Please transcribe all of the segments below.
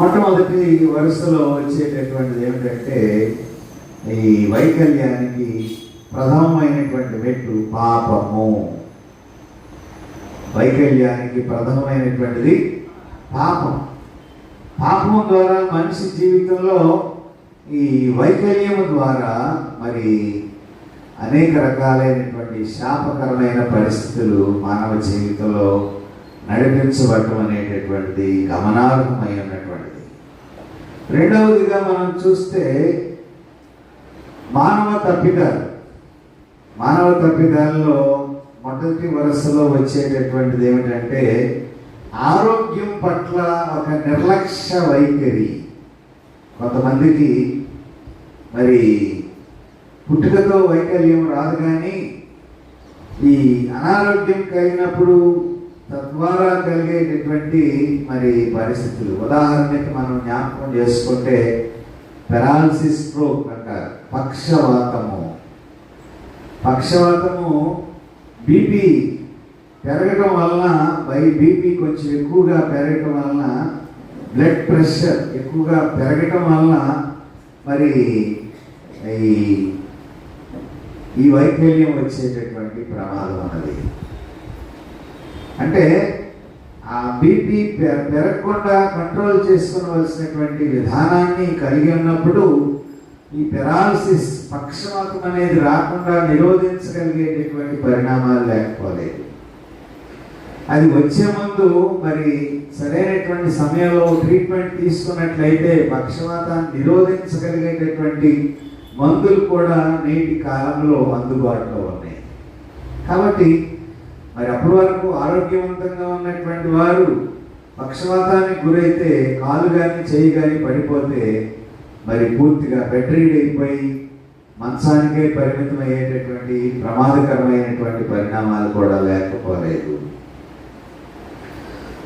మొట్టమొదటి వరుసలో వచ్చేటటువంటిది ఏమిటంటే ఈ వైకల్యానికి ప్రథమమైనటువంటి మెట్టు పాపము. వైకల్యానికి ప్రథమమైనటువంటిది పాపం. పాపం ద్వారా మనిషి జీవితంలో ఈ వైకల్యం ద్వారా మరి అనేక రకాలైనటువంటి శాపకరమైన పరిస్థితులు మానవ జీవితంలో నడిపించబడటం అనేటటువంటిది గమనార్హమై ఉన్నటువంటిది రెండవదిగా మనం చూస్తే మానవ తప్పిదాలు. మానవ తప్పిదాల్లో మొదటి వరుసలో వచ్చేటటువంటిది ఏమిటంటే ఆరోగ్యం పట్ల ఒక నిర్లక్ష్య వైఖరి. కొంతమందికి మరి పుట్టుకతో వైకల్యం రాదు కానీ ఈ అనారోగ్యం కలిగినప్పుడు తద్వారా కలిగేటటువంటి మరి పరిస్థితులు. ఉదాహరణకి మనం జ్ఞాపకం చేసుకుంటే పెరాలసిస్ స్ట్రోక్ అంటారు. పక్షవాతము. పక్షవాతము బీపీ పెరగటం వలన బై బీపీ కొంచెం ఎక్కువగా పెరగటం వలన బ్లడ్ ప్రెషర్ ఎక్కువగా పెరగటం వలన మరి ఈ ఈ వైకల్యం వచ్చేటటువంటి ప్రమాదం అన్నది. అంటే ఆ బీపీ పెరగకుండా కంట్రోల్ చేసుకోవలసినటువంటి విధానాన్ని కలిగి ఉన్నప్పుడు ఈ పెరాలసిస్ పక్షవాతం అనేది రాకుండా నిరోధించగలిగేటటువంటి పరిణామాలు లేకపోలేదు. అది వచ్చే ముందు మరి సరైనటువంటి సమయంలో ట్రీట్మెంట్ తీసుకున్నట్లయితే పక్షవాతాన్ని నిరోధించగలిగేటటువంటి మందులు కూడా నేటి కాలంలో అందుబాటులో ఉన్నాయి. కాబట్టి మరి అప్పటి వరకు ఆరోగ్యవంతంగా ఉన్నటువంటి వారు పక్షవాతానికి గురైతే కాలు కానీ చేయి కానీ పడిపోతే మరి పూర్తిగా బెడ్ అయిపోయి మంచానికే పరిమితం అయ్యేటటువంటి ప్రమాదకరమైనటువంటి పరిణామాలు కూడా లేకపోలేదు.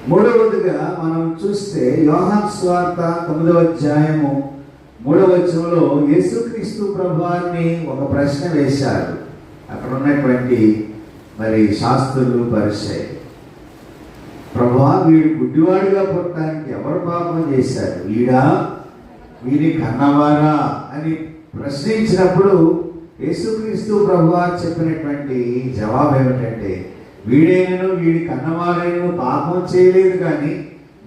మూడవదిగా మనం చూస్తే యోహాన్ స్వార్త తొమ్మిదవ అధ్యాయము మూడవ వచనంలో యేసుక్రీస్తు ప్రభువారిని ఒక ప్రశ్న వేశారు. అక్కడ ఉన్నటువంటి మరి శాస్త్రులు పరిశాయి ప్రభా వీడు గుడ్డివాడిగా పుట్టడానికి ఎవరు పాపం చేశారు? వీడా వీరి కన్నవారా? అని ప్రశ్నించినప్పుడు యేసుక్రీస్తు ప్రభువారు చెప్పినటువంటి జవాబు ఏమిటంటే వీడైనను వీడి కన్నవారైనను పాపం చేయలేదు కానీ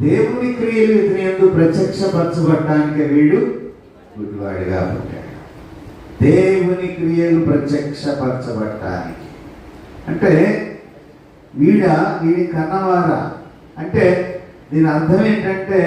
దేవుని క్రియలు ఇతని ఎందు ప్రత్యక్షపరచబడటానికి వీడు గుడ్డివాడిగా పుట్టాడు. దేవుని క్రియలు ప్రత్యక్షపరచబడటానికి. అంటే వీడ వీడి కన్నవార అంటే దీని అర్థం ఏంటంటే